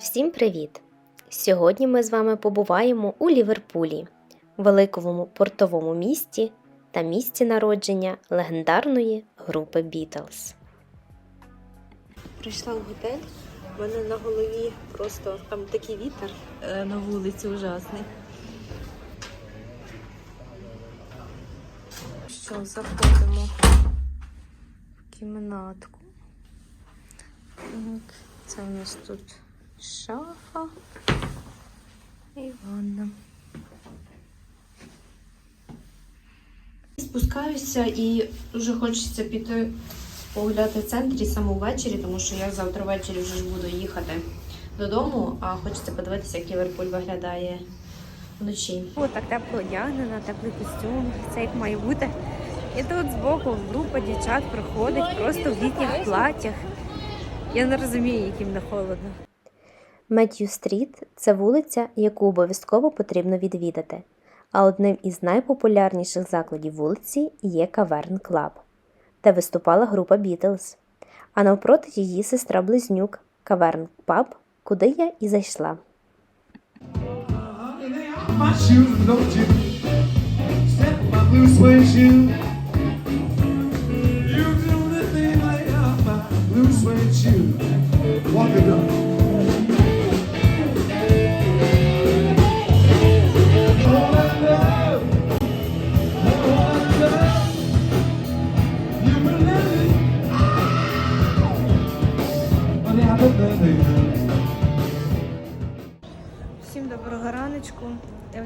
Всім привіт! Сьогодні ми з вами побуваємо у Ліверпулі, великому портовому місті та місці народження легендарної групи Бітлз. Прийшла в готель. У мене на голові просто там такий вітер е, на вулиці ужасний. Що, заходимо в кімнатку. Це у нас тут шафа і ванна. Спускаюся і вже хочеться піти погуляти в центрі саме ввечері, тому що я завтра ввечері вже ж буду їхати додому, а хочеться подивитися, як Ліверпуль виглядає вночі. О, так тепло одягнена, теплий костюм, це як має бути. І тут збоку група дівчат проходить просто в літніх платтях. Я не розумію, яким не холодно. Меттью Стріт це вулиця, яку обов'язково потрібно відвідати. А одним із найпопулярніших закладів вулиці є Каверн Клаб, де виступала група Бітлз. А навпроти її сестра Близнюк Каверн Паб, куди я і зайшла. shoes, don't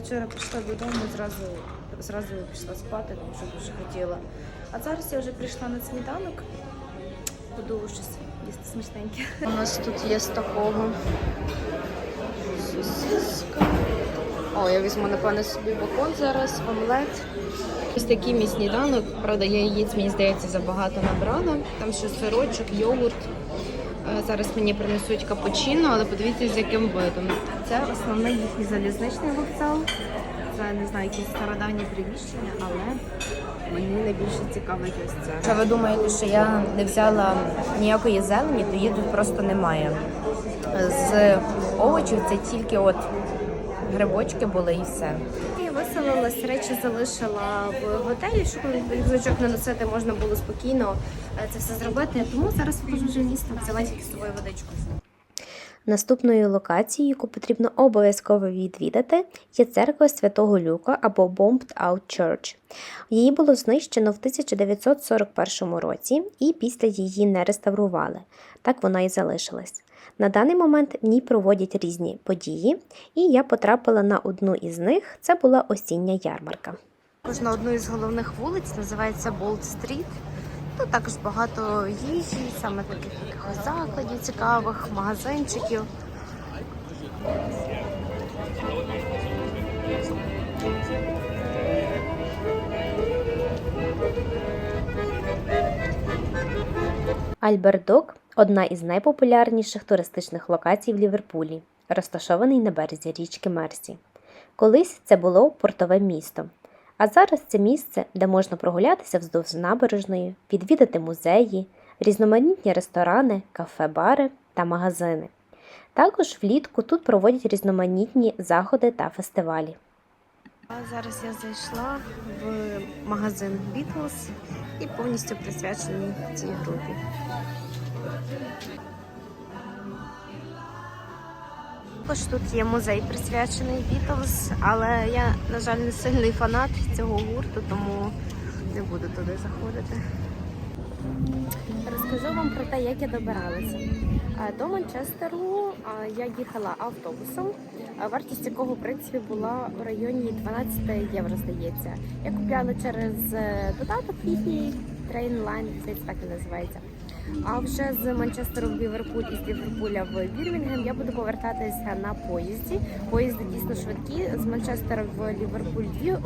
вчора прийшла додому, зразу, зразу пішла спати, тому що дуже хотіла. А зараз я вже прийшла на сніданок. Буду щось їсти смачненьке. У нас тут є з такого сосиска. О, я візьму, напевно, собі бекон зараз, омлет. Ось такий мій сніданок. Правда, я яєць, мені здається, забагато набрала. Там ще сирочок, йогурт. Е, Зараз мені принесуть капучино, але подивіться, з яким видом. Це основний їхній залізничний вокзал. Це не знаю, якісь стародавні приміщення, але мені найбільше цікавить ось це. Якщо ви думаєте, що я не взяла ніякої зелені, то її тут просто немає. З овочів це тільки от грибочки були і все. Виселилась, речі залишила в готелі, щоб рюкзачок не носити, можна було спокійно е, це все зробити. Тому зараз виходжу вже місто, взяла тільки з собою водичку. Наступною локацією, яку потрібно обов'язково відвідати, є церква Святого Люка або Bombed Out Church. Її було знищено в 1941 році і після її не реставрували. Так вона і залишилась. На даний момент в ній проводять різні події, і я потрапила на одну із них. Це була осіння ярмарка. Також на одну із головних вулиць називається Болт Стріт. Тут також багато їжі, саме таких якихось закладів цікавих, магазинчиків. Альбердок одна із найпопулярніших туристичних локацій в Ліверпулі, розташований на березі річки Мерсі. Колись це було портове місто, а зараз це місце, де можна прогулятися вздовж набережної, відвідати музеї, різноманітні ресторани, кафе-бари та магазини. Також влітку тут проводять різноманітні заходи та фестивалі. Зараз я зайшла в магазин Beatles і повністю присвячений цій групі. Також тут є музей присвячений Beatles, але я, на жаль, не сильний фанат цього гурту, тому не буду туди заходити. Розкажу вам про те, як я добиралася. До Манчестеру я їхала автобусом, вартість якого в принципі була в районі 12 євро, здається. Я купляла через е, додаток їхній Trainline, здається, так і називається. А вже з Манчестеру в Ліверпуль і з Ліверпуля в Бірмінгем я буду повертатися на поїзді. Поїзди дійсно швидкі. З Манчестера в Ліверпуль дві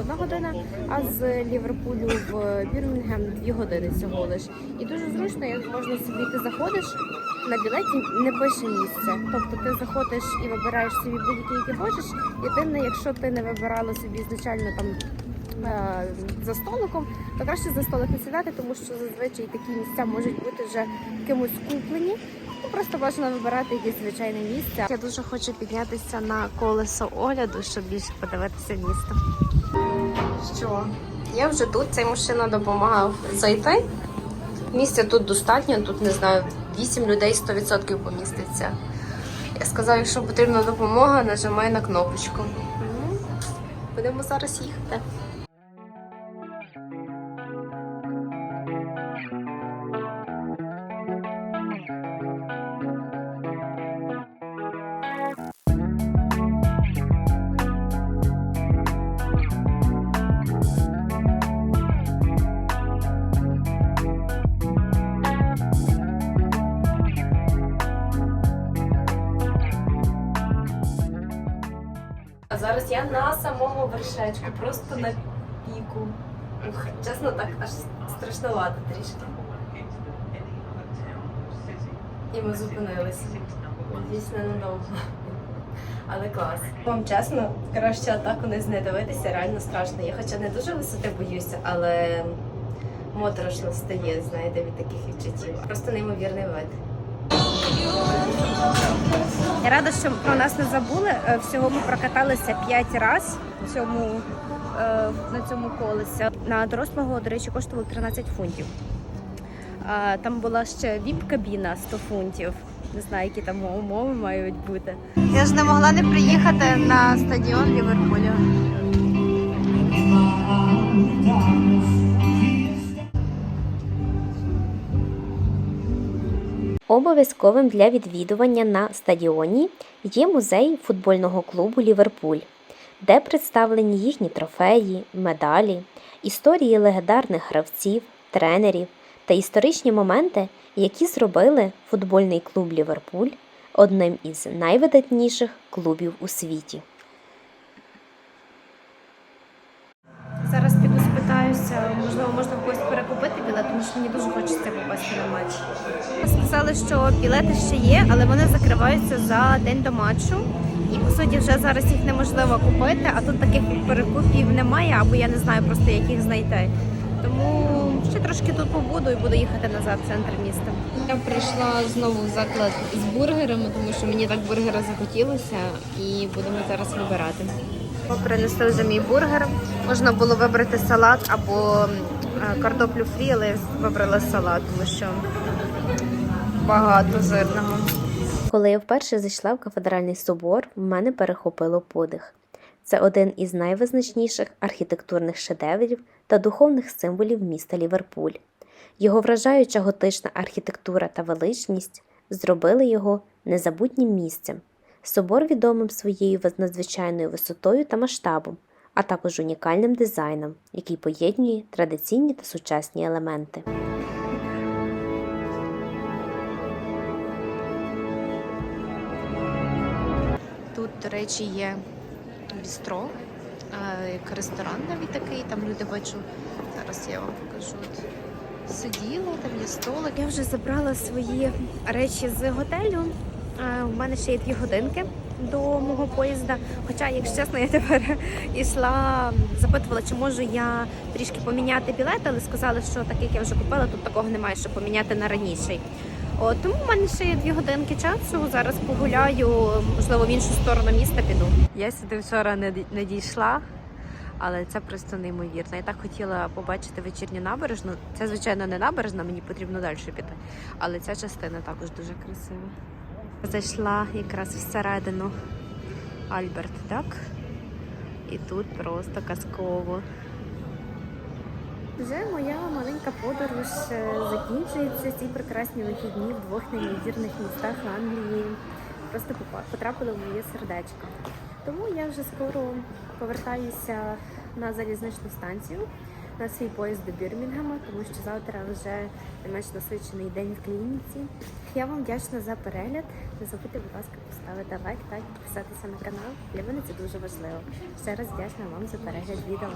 одна година, а з Ліверпулю в Бірмінгем дві години всього лиш. І дуже зручно, як можна собі ти заходиш на білеті, не пише місце. Тобто ти заходиш і вибираєш собі будь-який, який хочеш. Єдине, якщо ти не вибирала собі ізначально там за столиком, то краще за столик не сідати, тому що зазвичай такі місця можуть бути вже кимось куплені. Ну, Просто бажано вибирати якесь звичайне місце. Я дуже хочу піднятися на колесо огляду, щоб більше подивитися місто. Що? Я вже тут, цей мужчина допомагав зайти. Місця тут достатньо, тут не знаю, 8 людей 100% поміститься. Я сказав, якщо потрібна допомога, нажимай на кнопочку. Будемо зараз їхати. Самому вершечку, просто на піку. Чесно, так аж страшновато трішки. І ми зупинилися. Дійсно недовго. Але клас. Вам чесно, краще атаку не не дивитися, реально страшно. Я хоча не дуже висоти боюся, але моторошно стає, знаєте, від таких відчуттів. Просто неймовірний вид. Я рада, що про нас не забули. Е, Всього ми прокаталися 5 разів цьому, е, на цьому колесі. На дорослого, до речі, коштувало 13 фунтів. Там була ще віп-кабіна 100 фунтів. Не знаю, які там умови мають бути. Я ж не могла не приїхати на стадіон Ліверпулю. Обов'язковим для відвідування на стадіоні є музей футбольного клубу Ліверпуль, де представлені їхні трофеї, медалі, історії легендарних гравців, тренерів та історичні моменти, які зробили футбольний клуб Ліверпуль одним із найвидатніших клубів у світі. Тому що мені дуже хочеться попасти на матч. Сказали, що білети ще є, але вони закриваються за день до матчу. І по суті, вже зараз їх неможливо купити, а тут таких перекупів немає, або я не знаю просто як їх знайти. Тому ще трошки тут побуду і буду їхати назад в центр міста. Я прийшла знову в заклад з бургерами, тому що мені так бургера захотілося, і будемо зараз вибирати. Принесли вже мій бургер. Можна було вибрати салат або е, картоплю фрі, але я вибрала салат, тому що багато жирного. Коли я вперше зайшла в кафедральний собор, в мене перехопило подих. Це один із найвизначніших архітектурних шедеврів та духовних символів міста Ліверпуль. Його вражаюча готична архітектура та величність зробили його незабутнім місцем. Собор відомим своєю надзвичайною висотою та масштабом, а також унікальним дизайном, який поєднує традиційні та сучасні елементи. Тут, до речі, є бістро, е, як ресторан навіть такий. Там люди бачу. Зараз я вам покажу. От Сиділи, там є столик. Я вже забрала свої речі з готелю. У мене ще є дві годинки до мого поїзда. Хоча, якщо чесно, я тепер йшла, запитувала, чи можу я трішки поміняти білет, але сказали, що так як я вже купила, тут такого немає, щоб поміняти на раніший. От, тому в мене ще є дві годинки часу. Зараз погуляю, можливо, в іншу сторону міста піду. Я сюди вчора не дійшла, але це просто неймовірно. Я так хотіла побачити вечірню набережну. Це, звичайно, не набережна, мені потрібно далі піти. Але ця частина також дуже красива. Зайшла якраз всередину Альберт, так? І тут просто казково. Вже моя маленька подорож е, закінчується. Ці прекрасні вихідні в двох неймовірних містах Англії. Просто потрапили в моє сердечко. Тому я вже скоро повертаюся на залізничну станцію на свій поїзд до Бірмінгема, тому що завтра вже менш насичений день в клініці. Я вам вдячна за перегляд. Не забудьте, будь ласка, поставити лайк та підписатися на канал. Для мене це дуже важливо. Ще раз вдячна вам за перегляд відео.